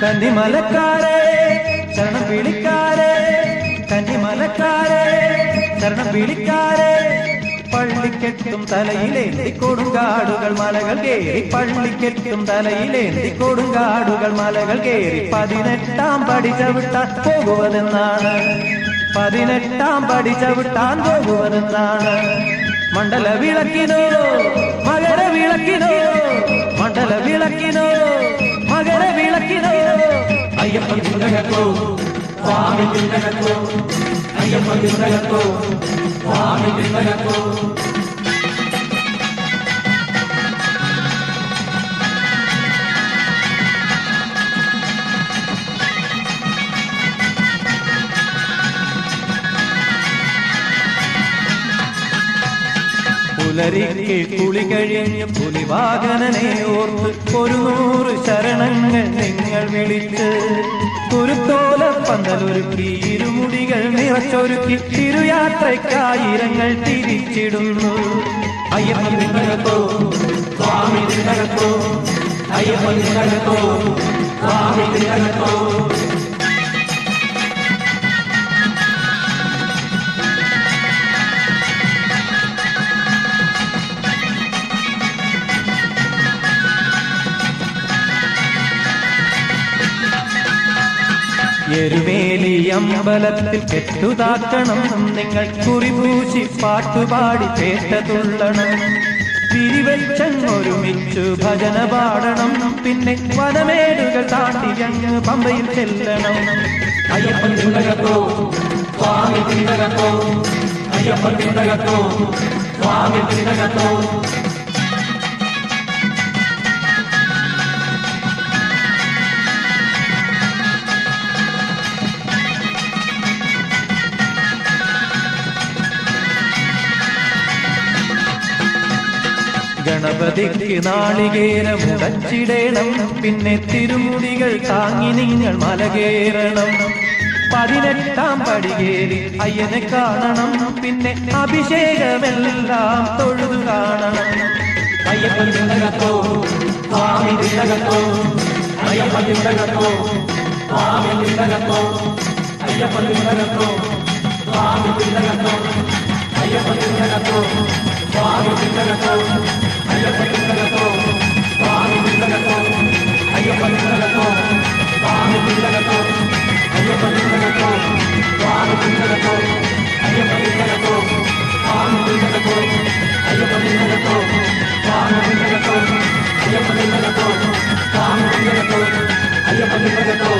കന്നിമലക്കാരെ ശരണം വിളിക്കാരെ കന്നിമലക്കാരെ ശരണം വിളിക്കാരെ. പള്ളിക്കെട്ടും തലയിലേന്തി കൊടുങ്കാടുകൾ മലകൾ കയറി പള്ളിക്കെട്ടും തലയിലേന്തി കൊടുങ്കാടുകൾ മലകൾ കയറി പതിനെട്ടാം പടി ചവിട്ടാൻ പോകുവതെന്നാണ് പതിനെട്ടാം പടി ചവിട്ടാൻ പോകുവതെന്നാണ് മണ്ഡല വിളക്കിനോ മകര വിളക്കിനോ മണ്ഡല വിളക്കിനോ മകര വിളക്കിനോ അയ്യപ്പൻ തിരുനകത്തോ സ്വാമി തിരുനകത്തോ അയ്യപ്പൻ തിരുനകത്തോ സ്വാമി തിരുനകത്തോ പുലരിക്ക് കുളി കഴിഞ്ഞ് പുലിവാകനനെ ഓർത്ത് ഒരു നിങ്ങൾ വിളിച്ച് കുരുത്തോല പന്തലൊരുക്കി ഇരുമുടികൾ നിറച്ചൊരുക്കി തിരുയാത്രയ്ക്കായിരങ്ങൾ തിരിച്ചിടുന്നു. അയ്യപ്പൻ തിരുനകത്തോ സ്വാമി നടത്തോ അയ്യപ്പൻ സ്വാമി തിരുനകത്തോ. എരുവേലി അമ്പലത്തിൽ കെട്ടുതാക്കണം നിങ്ങൾ കുറിപൂശി പാട്ടുപാടി പേട്ടതുള്ളണം പിരിവച്ചങ്ങൊരുമിച്ചു ഭജന പാടണം. പിന്നെ വനമേടുകൾ താണ്ടി അങ്ങ് പമ്പയിൽ ചെല്ലണം. അയ്യപ്പൻ തിരുനകത്തോ സ്വാമി തിരുനകത്തോ അയ്യപ്പൻ തിരുനകത്തോ സ്വാമി തിരുനകത്തോ ഗണപതിക്ക് നാളികേരം ഉടച്ചിടേണം. പിന്നെ തിരുമുടികൾ താങ്ങി നിങ്ങൾ മലകേറണം. പതിനെട്ടാം പടികേറി അയ്യനെ കാണണം. പിന്നെ അഭിഷേകമെല്ലാം തൊഴുതു കാണണം. അയ്യപ്പൻ തിരുനകത്തോ സ്വാമി തിരുനകത്തോ അയ്യപ്പൻ തിരുനകത്തോ സ്വാമി തിരുനകത്തോ അയ്യപ്പൻ തിരുനകത്തോ സ്വാമി തിരുനകത്തോ അയ്യപ്പൻ സ്വാമി തിരുനകത്തോ పిండలతో స్వామి పిండలతో అయ్యప్ప పిండలతో స్వామి పిండలతో అయ్యప్ప పిండలతో స్వామి పిండలతో అయ్యప్ప పిండలతో స్వామి పిండలతో అయ్యప్ప పిండలతో స్వామి పిండలతో అయ్యప్ప పిండలతో